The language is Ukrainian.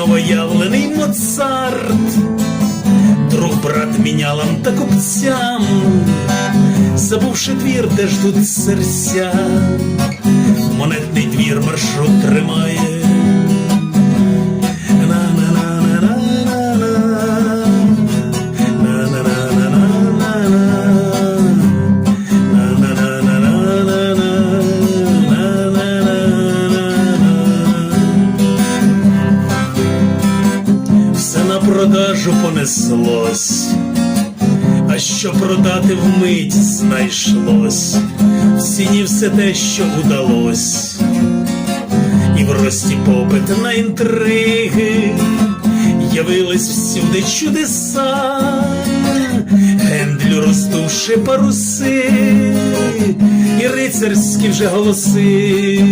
новоявлений Моцарт, друг брат мінялам та купцям, забувши двір, де ждуть серця, монетний двір маршрут тримає. Продажу понеслось, а що продати вмить знайшлось, в ціні все те, що удалось, і в рості попит на інтриги, явились всюди чудеса, гендлю роздувши паруси, і рицарські вже голоси,